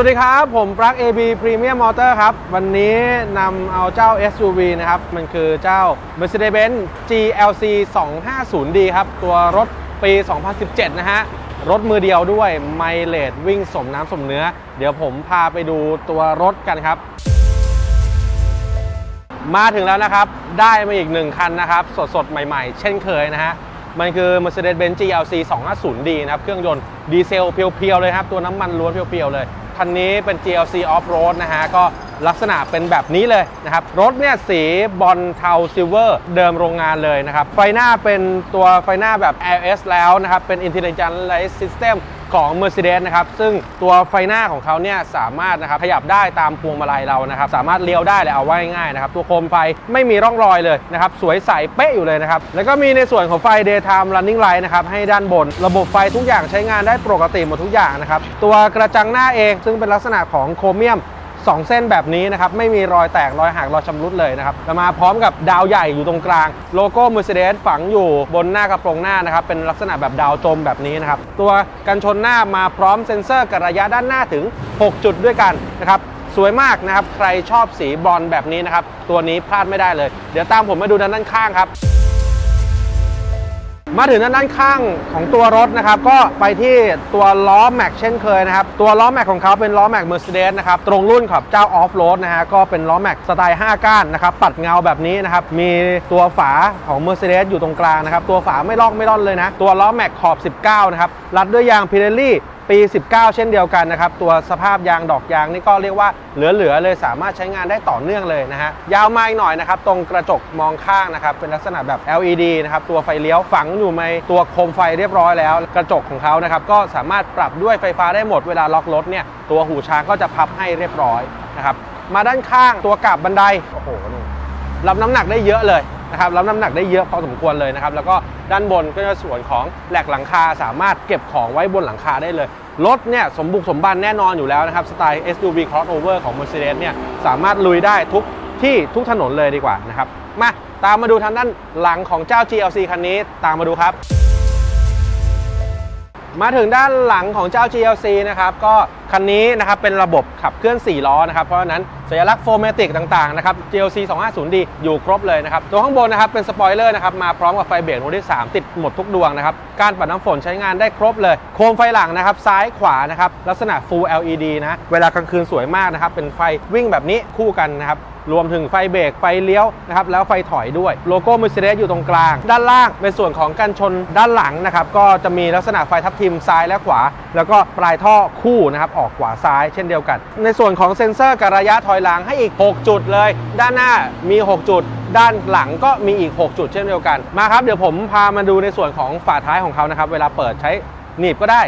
วัสดีครับ ผมปลั๊ก AB Premium Motor ครับ วันนี้นำเอาเจ้า SUV นะครับ มันคือเจ้า Mercedes-Benz GLC 250D ครับ ตัวรถปี 2017 นะฮะ รถมือเดียวด้วยไมเลดวิ่งสมน้ำสมเนื้อ เดี๋ยวผมพาไปดูตัวรถกันครับ มาถึงแล้วนะครับ ได้มาอีกหนึ่งคันนะครับ สดๆ ใหม่ๆ เช่นเคยนะฮะ มันคือ Mercedes-Benz GLC 250D นะครับ เครื่องยนต์ดีเซลเพียวๆเลยครับ ตัวน้ำมันล้วนเพียวๆเลย คันนี้เป็น GLC Off-Road นะฮะ ก็ลักษณะเป็นแบบนี้เลยนะครับ รถเนี่ยสีบอลเทาซิลเวอร์เดิมโรงงานเลยนะครับ ไฟหน้าเป็นตัวไฟหน้าแบบ LS แล้วนะครับ เป็น Intelligent Light System ของ Mercedes นะครับ ซึ่งตัวไฟหน้าของเขาเนี่ยสามารถนะครับขยับได้ตามพวงมาลัยเรานะครับ สามารถเลี้ยวได้เลยเอาไว้ง่ายๆนะครับ ตัวโคมไฟไม่มีร่องรอยเลยนะครับ สวยใสเป๊ะอยู่เลยนะครับ แล้วก็มีในส่วนของไฟ daytime running light นะครับ ให้ด้านบน ระบบไฟทุกอย่างใช้งานได้ปกติหมดทุกอย่างนะครับ ตัวกระจังหน้าเองซึ่งเป็นลักษณะของโครเมียม 2 เส้นแบบนี้นะครับไม่มีรอยแตกรอยหักรอยชำรุดเลยนะครับมาพร้อมกับดาวใหญ่อยู่ตรงกลาง โลโก้ Mercedes ฝังอยู่บนหน้ากระโปรงหน้านะครับเป็นลักษณะแบบดาวจมแบบนี้นะครับตัวกันชนหน้ามาพร้อมเซ็นเซอร์กับระยะด้านหน้าถึง 6 จุดด้วยกันนะครับสวยมากนะครับใครชอบสีบอลแบบนี้นะครับตัวนี้พลาดไม่ได้เลย เดี๋ยวตามผมมาดูด้านข้างครับ มาถึงด้านข้างของตัวรถนะครับ ก็ไปที่ตัวล้อแม็กเช่นเคยนะครับ ตัวล้อแม็กของเขาเป็นล้อแม็ก Mercedes นะครับ ตรงรุ่นขับเจ้าออฟโรดนะฮะก็เป็นล้อแม็กสไตล์ 5 ก้านนะครับ ปัดเงาแบบนี้นะครับ มีตัวฝาของ Mercedes อยู่ตรงกลางนะครับ ตัวฝาไม่ลอกไม่ร่อนเลยนะ ตัวล้อแม็กขอบ 19 นะครับ รัดด้วยยาง Pirelli ปี 19 เช่นเดียวกันนะครับ ตัวสภาพยางดอกยางนี่ก็เรียกว่าเหลือ ๆ เลยสามารถใช้งานได้ต่อเนื่องเลยนะฮะ ยาวมาอีกหน่อยนะครับ ตรงกระจกมองข้างนะครับ เป็นลักษณะแบบ LED นะครับ ตัวไฟเลี้ยวฝังอยู่ในตัวโคมไฟเรียบร้อยแล้ว กระจกของเขานะครับ ก็สามารถปรับด้วยไฟฟ้าได้หมดเวลาล็อกรถเนี่ย ตัวหูช้างก็จะพับให้เรียบร้อยนะครับ มาด้านข้างตัวกับบันได โอ้โหรับน้ำหนักได้เยอะเลย นะครับรับน้ำหนักได้เยอะพอสมควรเลยนะครับแล้วก็ด้านบนก็จะส่วนของแหลกหลังคาสามารถเก็บของไว้บนหลังคาได้เลยรถเนี่ยสมบุกสมบันแน่นอนอยู่แล้วนะครับสไตล์ SUV crossover ของ Mercedes เนี่ยสามารถลุยได้ทุกที่ทุกถนนเลยดีกว่านะครับมาตามมาดูทางด้านหลังของเจ้า GLC คันนี้ตามมาดูครับ มาถึงด้านหลังของเจ้า GLC นะครับก็ คันนี้นะครับเป็นระบบขับเคลื่อน 4 ล้อนะครับ เพราะฉะนั้นสัญลักษณ์โฟมติกต่างๆนะครับ GLC 250D อยู่ครบเลยนะครับ ตัวข้างบนนะครับเป็นสปอยเลอร์นะครับมาพร้อมกับไฟเบรกดวงที่ 3 ติดหมดทุกดวงนะครับ การปัดน้ำฝนใช้งานได้ครบเลย โคมไฟหลังนะครับ ซ้ายขวานะครับ ลักษณะ Full LED นะเวลากลางคืนสวยมากนะครับ เป็นไฟวิ่งแบบนี้คู่กันนะครับรวมถึงไฟเบรกไฟเลี้ยวนะครับแล้วไฟถอยด้วยโลโก้ Mercedes อยู่ตรงกลาง ด้านล่างเป็นส่วนของกันชนด้านหลังนะครับก็จะมีลักษณะไฟทับทิมซ้ายและขวา แล้วก็ปลายท่อคู่นะครับออกขวาซ้ายเช่นเดียวกัน ในส่วนของเซ็นเซอร์กับระยะถอยหลังให้อีก 6 จุดเลย ด้านหน้ามี 6 จุด ด้านหลังก็มีอีก 6 จุดเช่นเดียวกัน มาครับเดี๋ยวผมพามาดูในส่วนของฝาท้ายของเขานะครับเวลาเปิดใช้หนีบก็ได้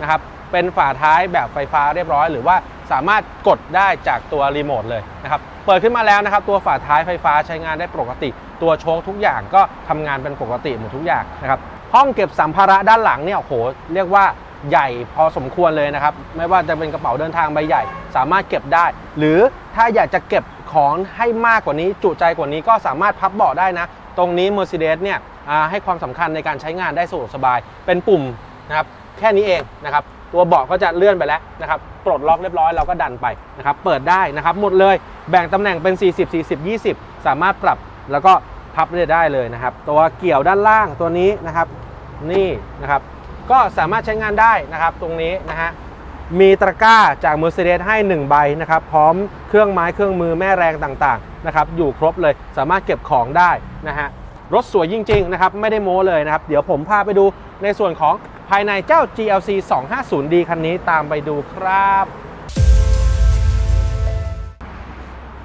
นะครับเป็นฝาท้ายแบบไฟฟ้าเรียบร้อย หรือว่าสามารถกดได้จากตัวรีโมทเลยนะครับเปิดขึ้นมาแล้วนะครับ ตัวฝาท้ายไฟฟ้าใช้งานได้ปกติ ตัวโชคทุกอย่างก็ทำงานเป็นปกติหมดทุกอย่างนะครับห้องเก็บสัมภาระด้านหลังเนี่ยโหเรียกว่า ใหญ่พอสมควรเลยนะครับ ไม่ว่าจะเป็นกระเป๋าเดินทางใบใหญ่ สามารถเก็บได้ หรือถ้าอยากจะเก็บของให้มากกว่านี้จุใจกว่านี้ก็สามารถพับเบาะได้นะ ตรงนี้ Mercedes เนี่ยให้ความสำคัญในการใช้งานได้สะดวกสบาย เป็นปุ่มนะครับแค่นี้เองนะครับตัวเบาะก็จะเลื่อนไปแล้วนะครับปลดล็อกเรียบร้อยเราก็ดันไปนะครับเปิดได้นะครับหมดเลยแบ่งตำแหน่งเป็น 40 40 20 สามารถปรับแล้วก็พับได้เลยนะครับ ตัวเกี่ยวด้านล่างตัวนี้นะครับ นี่นะครับ ก็สามารถใช้งานได้นะครับตรงนี้นะฮะมีตะกร้าจาก Mercedes ให้ 1 ใบนะครับ พร้อมเครื่องไม้เครื่องมือแม่แรงต่างๆนะครับอยู่ครบเลยสามารถเก็บของได้นะฮะรถสวยจริงๆนะครับไม่ได้โม้เลยนะครับ เดี๋ยวผมพาไปดูในส่วนของภายในเจ้า GLC 250D คันนี้ตามไปดูครับ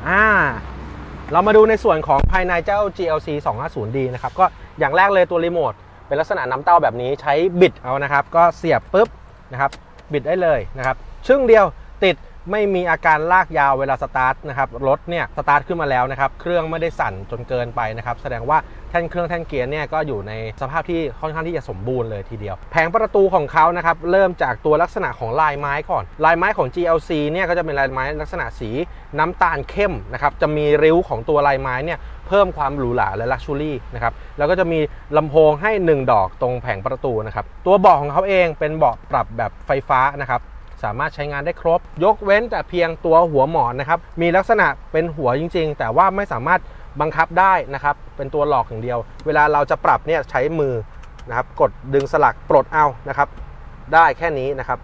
อ่าเรามาดูในส่วนของภายในเจ้า GLC 250D นะครับก็อย่างแรกเลยตัวรีโมท เป็นลักษณะน้ำเต้าแบบนี้ใช้บิดเอานะครับ ก็เสียบปุ๊บนะครับบิดได้เลยนะครับชึ่งเดียวติด ไม่มีอาการลากยาวเวลาสตาร์ทนะครับรถเนี่ยสตาร์ทขึ้นมาแล้วนะครับเครื่องไม่ได้สั่นจนเกินไปนะครับแสดงว่าแท่นเครื่องแท่นเกียร์เนี่ยก็อยู่ในสภาพที่ค่อนข้างที่จะสมบูรณ์เลยทีเดียว แผงประตูของเขานะครับเริ่มจากตัวลักษณะของลายไม้ก่อน ลายไม้ของ GLC เนี่ยก็จะเป็นลายไม้ลักษณะสีน้ำตาลเข้มนะครับจะมีริ้วของตัวลายไม้เนี่ยเพิ่มความหรูหราและลักชูรี่นะครับแล้วก็จะมีลำโพงให้ 1 ดอกตรงแผงประตูนะครับตัวเบาะของเขาเองเป็นเบาะปรับแบบไฟฟ้านะครับ สามารถใช้งานได้ครบ ยกเว้นแต่เพียงตัวหัวหมอนนะครับ มีลักษณะเป็นหัวจริง ๆ แต่ว่าไม่สามารถบังคับได้นะครับ เป็นตัวหลอกอย่างเดียว เวลาเราจะปรับเนี่ยใช้มือนะครับ กดดึงสลักปลดเอานะครับ ได้แค่นี้นะครับ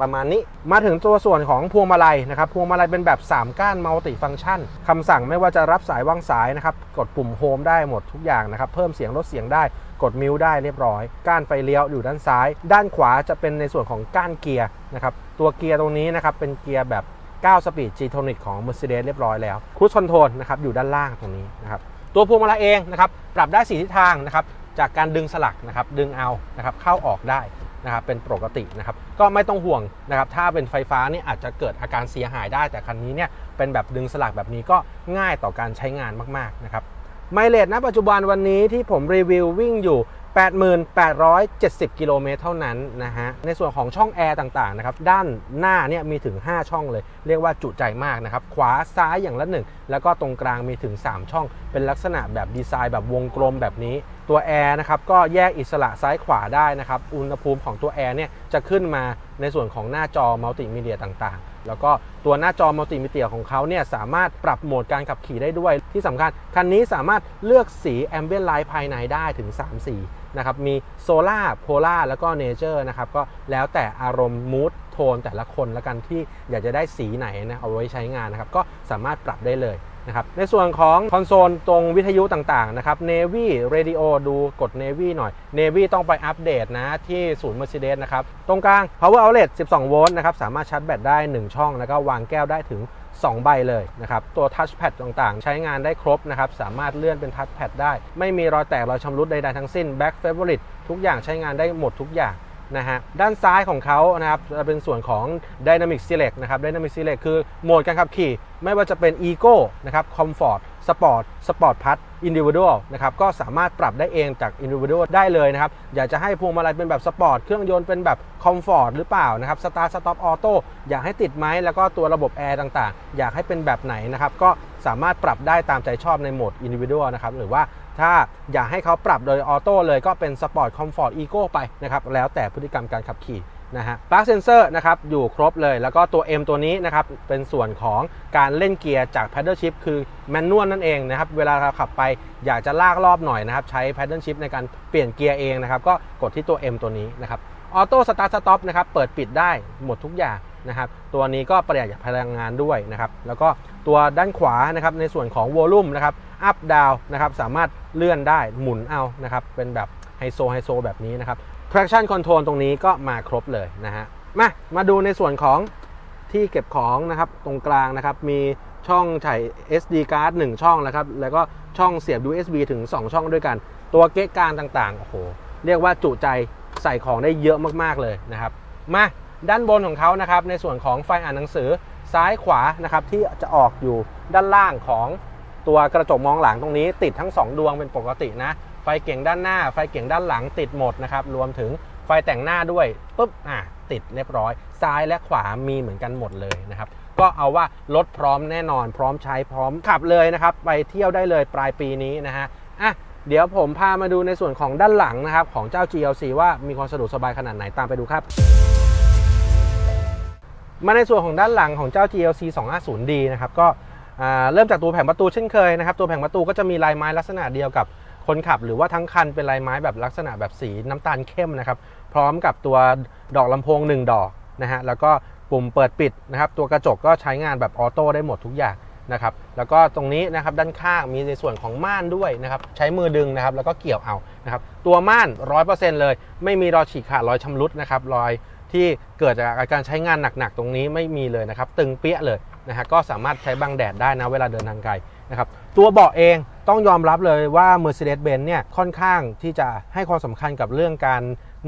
ประมาณนี้ มาถึงตัวส่วนของพวงมาลัยนะครับพวงมาลัยเป็นแบบ 3 ก้านมัลติฟัง c t ชันคำสั่งไม่ว่าจะรับสายวางสายนะครับกดปุ่มโฮมได้หมดทุกอย่างนะครับเพิ่มเสียงลดเสียงได้กดมิวได้เรียบร้อย ก้านไฟเลี้ยวอยู่ด้านซ้าย ด้านขวาจะเป็นในส่วนของก้านเกียร์นะครับตัวเกียร์ตรงนี้นะครับเป็นเกียร์แบบ 9 สปีด G-Tonic ของ Mercedes เรียบร้อยแล้วครู i คอนโทรลนะครับอยู่ด้านล่างตรงนี้นะครับตัวพวงมาลัยเองนะครับปรับได้สีทิศทางนะครับจากการดึงสลักนะครับดึงเอานะครับเข้าออกได้ นะครับเป็นปกตินะครับก็ไม่ต้องห่วงนะครับถ้าเป็นไฟฟ้านี่อาจจะเกิดอาการเสียหายได้แต่คันนี้เนี่ยเป็นแบบดึงสลักแบบนี้ก็ง่ายต่อการใช้งานมากๆนะครับไมเลจณปัจจุบันวันนี้ที่ผมรีวิววิ่งอยู่ 8870 กิโลเมตรเท่านั้นนะฮะ ในส่วนของช่องแอร์ต่างๆนะครับ ด้านหน้าเนี่ยมีถึง 5 ช่องเลย เรียกว่าจุใจมากนะครับ ขวาซ้ายอย่างละหนึ่ง แล้วก็ตรงกลางมีถึง 3 ช่อง เป็นลักษณะแบบดีไซน์แบบวงกลมแบบนี้ ตัวแอร์นะครับก็แยกอิสระซ้ายขวาได้นะครับ อุณหภูมิของตัวแอร์เนี่ยจะขึ้นมาในส่วนของหน้าจอมัลติมีเดียต่างๆ แล้วก็ตัวหน้าจอมัลติมีเดียของเขาเนี่ยสามารถปรับโหมดการขับขี่ได้ด้วย ที่สำคัญคันนี้สามารถเลือกสีแอมเบียนไลท์ภายในได้ถึง 3 สี นะครับมีโซล่าโพล่าแล้วก็เนเจอร์นะครับก็แล้วแต่อารมณ์มูดโทนแต่ละคนละกันที่อยากจะได้สีไหนนะเอาไว้ใช้งานนะครับก็สามารถปรับได้เลยนะครับในส่วนของคอนโซลตรงวิทยุต่างๆนะครับ Navy Radio ดูกด Navy หน่อย Navy ต้องไปอัปเดตนะที่ศูนย์ Mercedes นะครับ ตรงกลาง Power Outlet 12 โวลต์นะครับ สามารถชาร์จแบตได้ 1 ช่อง แล้วก็วางแก้วได้ถึง 2 ใบเลยนะครับ ตัวทัชแพดต่างๆ ใช้งานได้ครบนะครับ สามารถเลื่อนเป็นทัชแพดได้ ไม่มีรอยแตกรอยชำรุดใดๆทั้งสิ้น Back Favorite ทุกอย่างใช้งานได้หมดทุกอย่าง นะฮะด้านซ้ายของเขานะครับจะเป็นส่วนของ Dynamic Select นะครับ Dynamic Select คือโหมดการขับขี่ ไม่ว่าจะเป็น Eco นะครับ Comfort Sport Sport Plus Individual นะครับก็สามารถปรับได้เองจาก Individual ได้เลยนะครับ อยากจะให้พวงมาลัยเป็นแบบสปอร์ตเครื่องยนต์เป็นแบบ Comfort หรือเปล่านะครับ Start Stop Auto อยากให้ติดไหมแล้วก็ตัวระบบแอร์ต่างๆ อยากให้เป็นแบบไหนนะครับก็สามารถปรับได้ตามใจชอบในโหมด Individual นะครับหรือว่า ถ้าอยากให้เขาปรับโดยออโต้เลยก็เป็น Sport Comfort Eco ไปนะครับแล้วแต่พฤติกรรมการขับขี่นะฮะปลั๊กเซนเซอร์นะครับอยู่ครบเลย แล้วก็ตัว M ตัวนี้นะครับเป็นส่วนของการเล่นเกียร์จาก Paddle Shift คือแมนนวลนั่นเองนะครับเวลาเราขับไปอยากจะลากรอบหน่อยนะครับใช้ Paddle Shift ในการเปลี่ยนเกียร์เองนะครับก็กดที่ตัว M ตัวนี้นะครับออโต้สตาร์ทสต็อปนะครับเปิดปิดได้หมดทุกอย่างนะครับตัวนี้ก็ประหยัดพลังงานด้วยนะครับแล้วก็ตัวด้านขวานะครับในส่วนของวอลลุ่มนะครับ อัพดาวนะครับสามารถเลื่อนได้หมุนเอานะครับเป็นแบบไฮโซไฮโซแบบนี้นะครับ traction control ตรงนี้ก็มาครบเลยนะฮะมามาดูในส่วนของที่เก็บของนะครับตรงกลางนะครับมีช่องใส่ SD card 1 ช่องนะครับ แล้วก็ช่องเสียบ USB ถึง 2 ช่องด้วยกัน ตัวเก๊กกลางต่างๆ โอ้โห เรียกว่าจุใจใส่ของได้เยอะมากๆเลยนะครับ มาด้านบนของเขานะครับ ในส่วนของไฟอ่านหนังสือซ้ายขวานะครับ ที่จะออกอยู่ด้านล่างของ ตัวกระจกมองหลังตรงนี้ติดทั้ง 2 ดวงเป็นปกตินะ ไฟเก่งด้านหน้า ไฟเก่งด้านหลังติดหมดนะครับ รวมถึงไฟแต่งหน้าด้วยปุ๊บอะติดเรียบร้อย ซ้ายและขวามีเหมือนกันหมดเลยนะครับ ก็เอาว่ารถพร้อมแน่นอน พร้อมใช้พร้อมขับเลยนะครับ ไปเที่ยวได้เลยปลายปีนี้นะฮะอะเดี๋ยวผมพามาดูในส่วนของด้านหลังนะครับ ของเจ้า GLC ว่ามีความสะดวกสบายขนาดไหนตามไปดูครับ มาในส่วนของด้านหลังของเจ้า GLC 250D นะครับก็ เริ่มจากตัวแผงประตูเช่นเคยนะครับตัวแผงประตูก็จะมีลายไม้ลักษณะเดียวกับคนขับ หรือว่าทั้งคันเป็นลายไม้แบบลักษณะแบบสีน้ำตาลเข้มนะครับพร้อมกับตัวดอกลำโพง 1 ดอกนะฮะแล้วก็ปุ่มเปิดปิดนะครับตัวกระจกก็ใช้งานแบบออโต้ได้หมดทุกอย่างนะครับแล้วก็ตรงนี้นะครับด้านข้างมีในส่วนของม่านด้วยนะครับใช้มือดึงนะครับแล้วก็เกี่ยวเอานะครับตัวม่าน 100%เลย ไม่มีรอยฉีกขาดรอยชำรุดนะครับรอยที่เกิดจากการใช้งานหนักๆ ตรงนี้ไม่มีเลยนะครับตึงเปี้ยเลย นะฮะก็สามารถใช้บังแดดได้นะเวลาเดินทางไกลนะครับตัวเบาะเองต้องยอมรับเลยว่า Mercedes-Benz เนี่ยค่อนข้างที่จะให้ความสำคัญกับเรื่องการ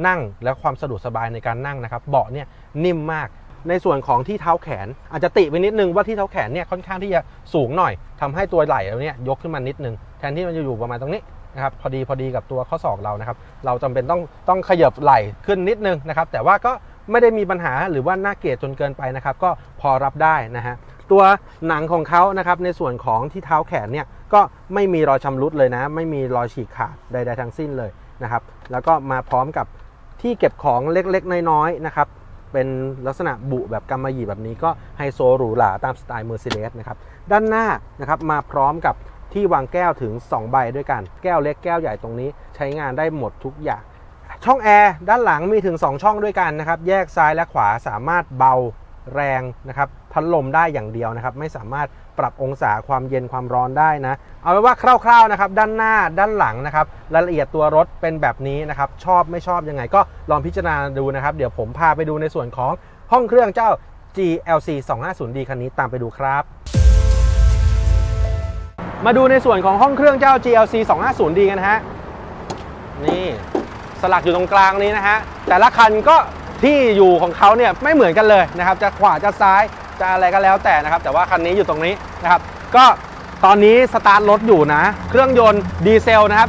นั่งและความสะดวกสบายในการนั่งนะครับเบาะเนี่ยนิ่มมาก ในส่วนของที่เท้าแขน อาจจะติไปนิดนึงว่าที่เท้าแขนเนี่ยค่อนข้างที่จะสูงหน่อยทำให้ตัวไหล่เราเนี่ยยกขึ้นมานิดนึง แทนที่มันจะอยู่ประมาณตรงนี้นะครับพอดีพอดีกับตัวข้อศอกเรานะครับเราจำเป็นต้องต้องขยับไหล่ขึ้นนิดนึงนะครับแต่ว่าก็ไม่ได้มีปัญหาหรือว่าน่าเกลียดจนเกินไปนะครับก็พอรับได้นะฮะ ตัวหนังของเขานะครับในส่วนของที่เท้าแขนเนี่ยก็ไม่มีรอยชำรุดเลยนะ ไม่มีรอยฉีกขาดใด ๆ ทั้งสิ้นเลยนะครับ แล้วก็มาพร้อมกับที่เก็บของเล็กๆ น้อยๆนะครับเป็นลักษณะบุแบบกำมะหยี่แบบนี้ก็ไฮโซหรูหราตามสไตล์ Mercedes นะครับด้านหน้านะครับมาพร้อมกับที่วางแก้วถึง 2 ใบด้วยกัน แก้วเล็กแก้วใหญ่ตรงนี้ใช้งานได้หมดทุกอย่าง ช่องแอร์ด้านหลังมีถึง 2 ช่องด้วยกันนะครับ แยกซ้ายและขวาสามารถเบาแรงนะครับ พัดลมได้อย่างเดียวนะครับ ไม่สามารถปรับองศาความเย็นความร้อนได้นะ เอาเป็นว่าคร่าวๆนะครับ ด้านหน้าด้านหลังนะครับ รายละเอียดตัวรถเป็นแบบนี้นะครับ ชอบไม่ชอบยังไง ก็ลองพิจารณาดูนะครับ เดี๋ยวผมพาไปดูในส่วนของห้องเครื่องเจ้า GLC 250D คันนี้ตามไปดูครับมาดูในส่วนของห้องเครื่องเจ้า GLC 250D กันฮะ นี่สลักอยู่ตรงกลางนี้นะฮะ แต่ละคันก็ที่อยู่ของเขาเนี่ยไม่เหมือนกันเลยนะครับ จะขวาจะซ้าย จะอะไรก็แล้วแต่นะครับ แต่ว่าคันนี้อยู่ตรงนี้นะครับ ก็ตอนนี้สตาร์ทรถอยู่นะ เครื่องยนต์ดีเซลนะครับ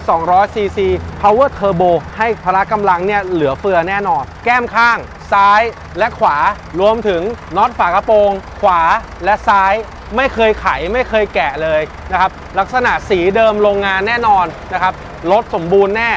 2,200 cc Power Turbo ให้พละกำลังเนี่ยเหลือเฟือแน่นอน แก้มข้าง ซ้ายและขวารวมถึงน็อตฝากระโปรง ขวาและซ้ายไม่เคยไขไม่เคยแกะเลยนะครับลักษณะสีเดิมโรงงานแน่นอนนะครับรถสมบูรณ์แน่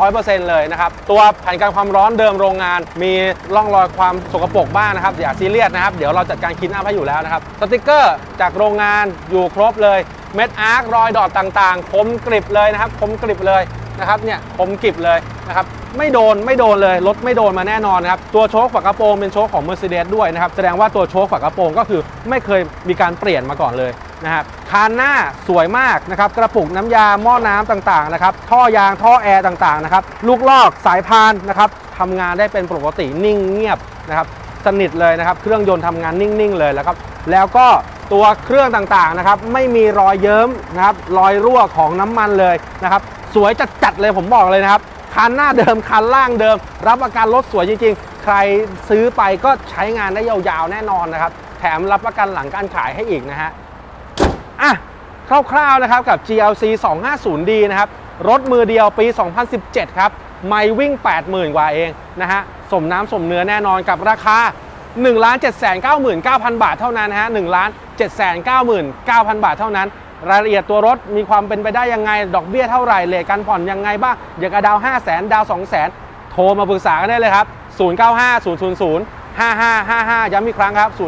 100%เลยนะครับตัวแผ่นกันความร้อนเดิมโรงงาน มีร่องรอยความสกปรกบ้างนะครับอย่าซีเรียสนะครับ เดี๋ยวเราจัดการคลีนอัพให้อยู่แล้วนะครับสติกเกอร์จากโรงงานอยู่ครบเลยเม็ดอาร์ครอยดอทต่างๆ คมกริบเลยนะครับคมกริบเลย นะครับเนี่ยคมกริบเลยนะครับไม่โดนไม่โดนเลยรถไม่โดนมาแน่นอนนะครับตัวโชคฝากระโปรงเป็นโชคของ Mercedes ด้วยนะครับแสดงว่าตัวโชคฝากระโปรงก็คือไม่เคยมีการเปลี่ยนมาก่อนเลยนะครับคานหน้าสวยมากนะครับกระปุกน้ำยาหม้อน้ำต่างๆนะครับท่อยางท่อแอร์ต่างๆนะครับลูกลอกสายพานนะครับทำงานได้เป็นปกตินิ่งเงียบนะครับสนิทเลยนะครับเครื่องยนต์ทำงานนิ่งๆเลยแล้วครับแล้วก็ตัวเครื่องต่างๆนะครับไม่มีรอยเยิ้มนะครับรอยรั่วของน้ำมันเลยนะครับ สวยจัดๆเลยผมบอกเลยนะครับ คันหน้าเดิมคันล่างเดิม รับประกันรถสวยจริง ๆ ใครซื้อไปก็ใช้งานได้ยาวๆแน่นอนนะครับ แถมรับประกันหลังการขายให้อีกนะฮะอะคร่าวๆนะครับกับ GLC 250D นะครับรถมือเดียวปี 2017 ครับ ไม่วิ่ง 80,000 กว่าเองนะฮะ สมน้ำสมเนื้อแน่นอนกับราคา 1 7 9 9 0 0 0 บาทเท่านั้นฮะ1 7 9 9 0 0 0 บาทเท่านั้น รายละเอียดตัวรถมีความเป็นไปได้ยังไง ดอกเบี้ยเท่าไหร่เลทการผ่อนยังไงบ้าง อยากจะดาว5 0 0 0 0 0ดาว2 0 0 0 0 0 โทรมาปรึกษากันได้เลยครับ 095 000 5555 ย้ำอีกครั้งครับ 095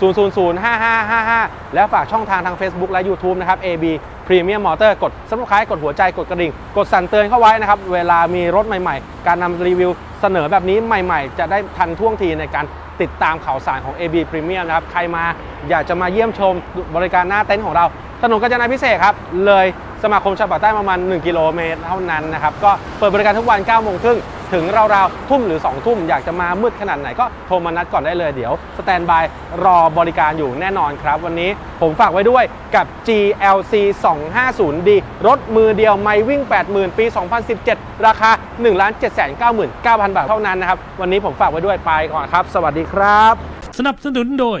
000 5555 และฝากช่องทางทาง Facebook และ YouTube นะครับ AB Premium Motor กด subscribe กดหัวใจกดกระดิ่ง กดสั่นเตือนเข้าไว้นะครับ เวลามีรถใหม่ๆ การนำรีวิวเสนอแบบนี้ใหม่ๆ จะได้ทันท่วงทีในการติดตามข่าวสารของ AB Premium นะครับ ใครมาอยากจะมาเยี่ยมชมบริการหน้าเต็นท์ของเรา ถนนกาญจนาพิเศษครับ เลยสมาคมชาวปากใต้ประมาณ 1 กิโลเมตรเท่านั้นนะครับ ก็เปิดบริการทุกวัน9โมงครึ่งถึงราวๆทุ่มหรือ 2 ทุ่มอยากจะมามืดขนาดไหนก็โทรมานัดก่อนได้เลยเดี๋ยว สแตนบายรอบริการอยู่แน่นอนครับ วันนี้ผมฝากไว้ด้วยกับ GLC 250D รถมือเดียวไม่วิ่ง 80,000 ปี 2017 ราคา 1 7 9 9 0 0 0 บาทเท่านั้นนะครับ วันนี้ผมฝากไว้ด้วยไปก่อนครับ สวัสดีครับ สนับสนุนโดย